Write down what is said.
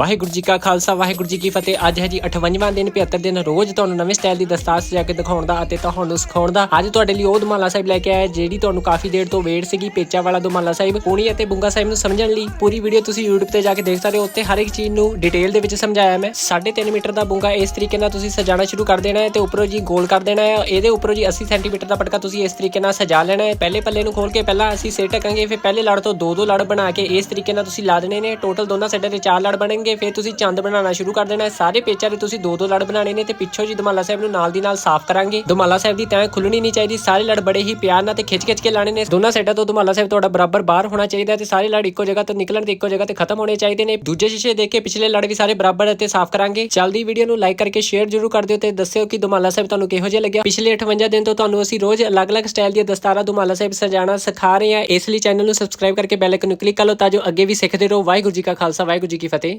ਵਾਹਿਗੁਰੂ ਜੀ ਕਾ ਖਾਲਸਾ, ਵਾਹਿਗੁਰੂ ਜੀ ਕੀ ਫਤਿਹ। ਅੱਜ ਹੈ ਜੀ 58ਵਾਂ ਦਿਨ 75 ਦਿਨ ਰੋਜ਼ ਤੁਹਾਨੂੰ ਨਵੇਂ ਸਟਾਈਲ ਦੀ ਦਸਤਾਰ ਸਜਾ ਕੇ ਦਿਖਾਉਣ ਦਾ ਅਤੇ ਤੁਹਾਨੂੰ ਸਿਖਾਉਣ ਦਾ। ਅੱਜ ਤੁਹਾਡੇ ਲਈ ਉਹ ਦੁਮਾਲਾ ਸਾਹਿਬ ਲੈ ਕੇ ਆਇਆ, ਜਿਹੜੀ ਤੁਹਾਨੂੰ ਕਾਫੀ ਦੇਰ ਤੋਂ ਵੇਟ ਸੀਗੀ ਪੇਚਾ ਵਾਲਾ ਦੁਮਾਲਾ ਸਾਹਿਬ, ਪੂਣੀ ਅਤੇ ਬੁੰਗਾ ਸਾਹਿਬ ਨੂੰ ਸਮਝਣ ਲਈ। ਪੂਰੀ ਵੀਡੀਓ ਤੁਸੀਂ YouTube ਤੇ ਜਾ ਕੇ ਦੇਖ ਸਕਦੇ ਹੋ ਉੱਤੇ ਹਰ ਇੱਕ ਚੀਜ਼ ਨੂੰ ਡਿਟੇਲ ਦੇ ਵਿੱਚ ਸਮਝਾਇਆ ਮੈਂ। 3.5 ਮੀਟਰ ਦਾ ਬੁੰਗਾ ਇਸ ਤਰੀਕੇ ਨਾਲ ਤੁਸੀਂ ਸਜਾਣਾ ਸ਼ੁਰੂ ਕਰ ਦੇਣਾ ਹੈ ਤੇ ਉੱਪਰੋਂ ਜੀ ਗੋਲ ਕਰ ਦੇਣਾ ਹੈ। ਇਹਦੇ ਉੱਪਰੋਂ ਜੀ 80 ਸੈਂਟੀਮੀਟਰ ਦਾ ਪਟਕਾ ਤੁਸੀਂ ਇਸ ਤਰੀਕੇ ਨਾਲ ਸਜਾ ਲੈਣਾ ਹੈ। ਪਹਿਲੇ ਪੱਲੇ ਨੂੰ ਖੋਲ ਕੇ ਪਹਿਲਾਂ ਅਸੀਂ ਸੇ ਟਕਾਂਗੇ ਫਿਰ ਪਹਿਲੇ ਲੜ ਤੋਂ ਦੋ ਦੋ ਲੜ ਬਣਾ ਕੇ ਇਸ ਤਰੀਕੇ ਨਾਲ ਤੁਸੀਂ ਲਾ ਦੇਣੇ ਨੇ। ਟੋਟਲ ਦੋਨਾਂ ਸਾਈਡਾਂ ਤੇ ਚਾਰ ਲੜ ਬਣਨਗੇ। ਫਿਰ ਤੁਸੀਂ ਚੰਦ ਬਣਾਉਣਾ ਸ਼ੁਰੂ ਕਰ ਦੇਣਾ। ਹੈ ਸਾਰੇ ਪੇਚਾਂ ਦੇ ਤੁਸੀਂ ਦੋ ਦੋ ਲੜ ਬਣਾਣੇ ਨੇ ਤੇ ਪਿੱਛੋਂ ਜੀ ਦਮਾਲਾ ਸਾਹਿਬ ਨੂੰ ਨਾਲ ਦੀ ਨਾਲ ਸਾਫ਼ ਕਰਾਂਗੇ। ਦਮਾਲਾ ਸਾਹਿਬ ਦੀ ਤੈਂ ਖੁੱਲਣੀ ਨਹੀਂ ਚਾਹੀਦੀ। ਸਾਰੇ ਲੜ ਬੜੇ ਹੀ ਪਿਆਰ ਨਾਲ ਤੇ ਖਿੱਚ-ਖਿੱਚ ਕੇ ਲਾਣੇ ਨੇ। ਦੋਨਾਂ ਸਾਈਡਾਂ ਤੋਂ ਦਮਾਲਾ ਸਾਹਿਬ ਤੁਹਾਡਾ ਬਰਾਬਰ ਬਾਹਰ ਹੋਣਾ ਚਾਹੀਦਾ ਤੇ ਸਾਰੇ ਲੜ ਇੱਕੋ ਜਗ੍ਹਾ ਤੋਂ ਨਿਕਲਣ ਤੇ ਇੱਕੋ ਜਗ੍ਹਾ ਤੇ ਖਤਮ ਹੋਣੇ ਚਾਹੀਦੇ ਨੇ। ਦੂਜੇ ਸ਼ੀਸ਼ੇ ਦੇਖ ਕੇ ਪਿਛਲੇ ਲੜ ਵੀ ਸਾਰੇ ਬਰਾਬਰ ਅਤੇ ਸਾਫ਼ ਕਰਾਂਗੇ। ਜਲਦੀ ਵੀਡੀਓ ਨੂੰ ਲਾਈਕ ਕਰਕੇ ਸ਼ੇਅਰ ਜ਼ਰੂਰ ਕਰ ਦਿਓ ਤੇ ਦੱਸਿਓ ਕਿ ਦਮਾਲਾ ਸਾਹਿਬ ਤੁਹਾਨੂੰ ਕਿਹੋ ਜਿਹਾ ਲੱਗਿਆ। ਪਿਛਲੇ 58 ਦਿਨ ਤੋਂ ਤੁਹਾਨੂੰ ਅਸੀਂ ਰੋਜ਼ ਅਲੱਗ-ਅਲੱਗ ਸਟਾਈਲ ਦੀਆਂ ਦਸਤਾਰਾਂ ਦਮਾਲਾ ਸਾਹਿਬ ਸਜਾਣਾ ਸਿਖਾ ਰਹੇ ਹਾਂ। ਇਸ ਲਈ ਚੈਨਲ ਨੂੰ ਸਬਸਕ੍ਰਾਈਬ ਕਰਕੇ ਬੈਲ ਆਈਕਨ ਨੂੰ ਕਲਿੱਕ ਕਰ ਲਓ ਤਾਂ ਜੋ ਅੱਗੇ ਵੀ ਸਿੱਖਦੇ ਰਹੋ। ਵਾਹਿਗੁਰੂ ਜੀ ਕਾ ਖਾਲਸਾ, ਵਾਹਿਗੁਰੂ ਜੀ ਕੀ ਫਤਿਹ।